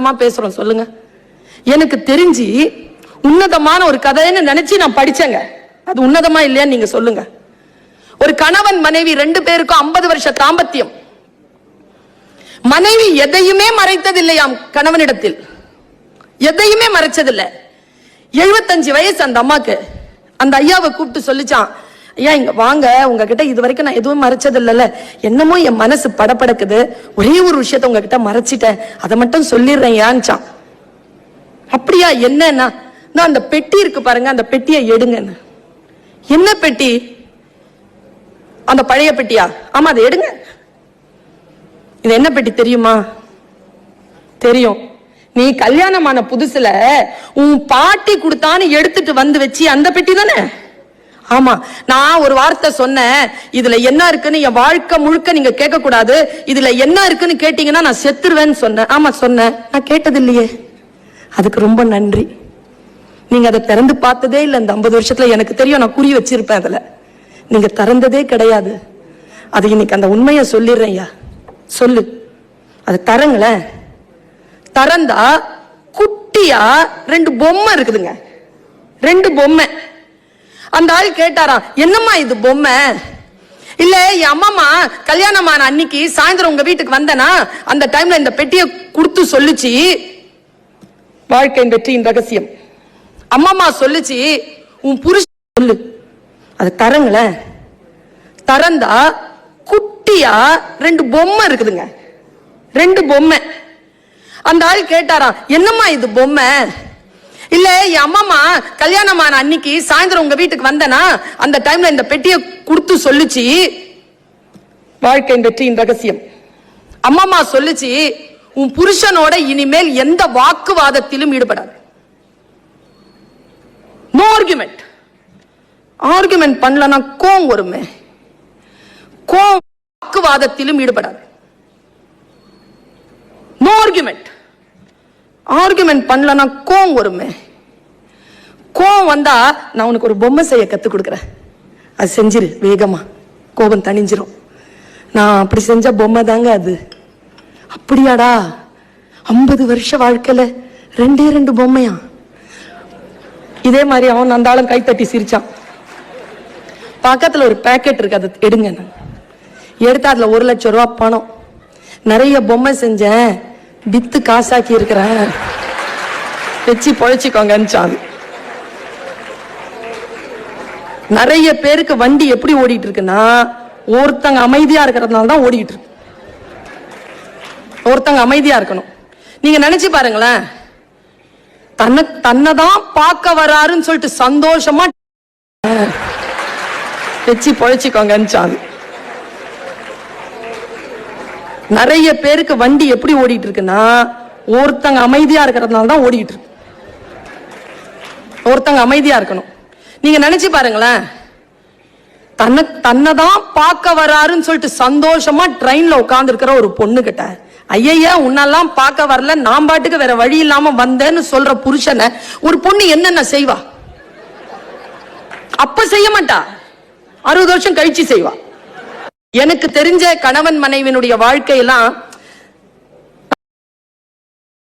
உன்னதமா பேசுறோம் சொல்லுங்க. எனக்கு தெரிஞ்சு உன்னதமான ஒரு கதைன்னு நினைச்சு நான் படிச்சேங்க. அது உன்னதமா இல்லையான்னு நீங்க சொல்லுங்க. ஒரு கணவன் மனைவி ரெண்டு பேருக்கும் ஐம்பது வருஷ தாம்பத்தியம். மனைவி எதையுமே மறைத்ததில்லையாம் கணவனிடத்தில். எதையுமே மறைச்சதில்லை. எழுபத்தஞ்சு வயசு அந்த அம்மாக்கு. அந்த ஐயாவை கூப்பிட்டு சொல்லிச்சான் ஐயா இங்க வாங்க. உங்ககிட்ட இது வரைக்கும் நான் எதுவும் மறைச்சது இல்லைல்ல என்னமோ என் மனசு படபடக்குது. ஒரே ஒரு விஷயத்த உங்ககிட்ட மறைச்சிட்டேன். அதை மட்டும் சொல்லிடுறேன் ஏன்ச்சான் அப்படியா என்னன்னா? நான் அந்த பெட்டி இருக்கு பாருங்க அந்த பெட்டியை எடுங்கன்னு. என்ன பெட்டி? அந்த பழைய பெட்டியா? ஆமா அதை எடுங்க. இது என்ன பெட்டி தெரியுமா? தெரியும். நீ கல்யாணமான புதுசுல உன் பாட்டி கொடுத்தான்னு எடுத்துட்டு வந்து வச்சு அந்த பெட்டி தானே? ஆமா நான் ஒரு வார்த்தை சொன்னேன். இதுல என்ன இருக்குன்னு என் வாழ்க்கை முழுக்க நீங்க கேட்க கூடாது இதுல என்ன இருக்குன்னு கேட்டீங்கன்னா நான் செத்துருவேன்னு சொன்னேன். ஆமா சொன்னேன். நான் கேட்டது இல்லையே அதுக்கு ரொம்ப நன்றி. நீங்க அதை திறந்து பார்த்ததே இல்லை. இந்த ஐம்பது வருஷத்துல எனக்கு தெரியும் நான் குறி வச்சிருப்பேன் அதுல. நீங்க திறந்ததே கிடையாது. அது இன்னைக்கு அந்த உண்மையை சொல்லிடுறேன் சொல்லு. அது தரங்களேன். திறந்தா குட்டியா ரெண்டு பொம்மை இருக்குதுங்க. ரெண்டு பொம்மை. அந்த ஆள் கேட்டாராம் என்னம்மா இது பொம்மை? இல்ல என் அம்மாமா கல்யாணமான அன்னைக்கு சாயந்தரம் உங்க வீட்டுக்கு வந்தனா அந்த டைம்ல இந்த பெட்டியை கொடுத்து சொல்லுச்சு. வாழ்க்கையின் வெற்றியின் ரகசியம். அம்மாமா சொல்லுச்சு உன் புருஷன் சொல்லு. அது தரங்களேன் தரந்தா குட்டியா ரெண்டு பொம்மை இருக்குதுங்க. ரெண்டு பொம்மை. அந்த ஆள் கேட்டாராம் என்னம்மா இது பொம்மை? இல்ல என் அம்மாமா ஆன அன்னைக்கு சாயந்தரம் உங்க வீட்டுக்கு வந்தனா அந்த டைம்ல இந்த பெட்டியை கொடுத்து சொல்லுச்சு. வாழ்க்கையின் வெற்றியின் ரகசியம். அம்மாமா சொல்லுச்சு உன் புருஷனோட இனிமேல் எந்த வாக்குவாதத்திலும் ஈடுபடாது. நோ ஆர்குமெண்ட் ஆர்குமெண்ட் பண்ணலன்னா கோம் வருமே. கோம் வாக்குவாதத்திலும் ஈடுபடாது. நோ ஆர்குமெண்ட் ஆர்குமெண்ட் பண்ணலன்னா கோவம் வருமே. கோவம் வந்தா நான் உனக்கு ஒரு பொம்மை செய்ய கற்றுக் கொடுக்குறேன். அது செஞ்சிரு வேகமா. கோபம் தணிஞ்சிரும். நான் அப்படி செஞ்ச பொம்மை தாங்க அது. அப்படியாடா? ஐம்பது வருஷ வாழ்க்கையில் ரெண்டே ரெண்டு பொம்மையா? இதே மாதிரி அவன் அந்த ஆளும் கைத்தட்டி சிரிச்சான். பக்கத்தில் ஒரு பேக்கெட் இருக்கு அதை எடுங்க. எடுத்தா அதில் ஒரு லட்சம் ரூபா பணம். நிறைய பொம்மை செஞ்சேன். வித்து காசாக்கி இருக்கிறேன் வச்சு பொழைச்சிக்கோங்கன்னு அது நிறைய பேருக்கு வண்டி எப்படி ஓடிட்டு இருக்குன்னா ஒருத்தங்க அமைதியா இருக்கிறதுனால தான் ஓடிட்டு இருக்கு ஒருத்தங்க அமைதியா இருக்கணும். நீங்க நினைச்சு பாருங்களேன். தன்னை தன்னை தான் பார்க்க வராருன்னு சொல்லிட்டு சந்தோஷமா வச்சு பொழைச்சிக்கோங்கன்னு அது நிறைய பேருக்கு வண்டி எப்படி ஓடிட்டு இருக்குன்னா ஒருத்தங்க அமைதியா இருக்கிறதுனால தான் ஓடிட்டு இருக்கு. ஒருத்தங்க அமைதியா இருக்கணும். நீங்க நினைச்சு பாருங்களேன். தன்னை தன்னை தான் பார்க்க வராருன்னு சொல்லிட்டு சந்தோஷமா ட்ரெயின்ல உட்கார்ந்து இருக்கிற ஒரு பொண்ணு கிட்ட ஐயா உன்னெல்லாம் பார்க்க வரல நான் பாட்டுக்கு வேற வழி இல்லாம வந்தேன்னு சொல்ற புருஷனை ஒரு பொண்ணு என்னென்ன செய்வா? அப்ப செய்ய மாட்டா. அறுபது வருஷம் கழிச்சு செய்வா. எனக்கு தெரிஞ்ச கணவன் மனைவினுடைய வாழ்க்கையெல்லாம்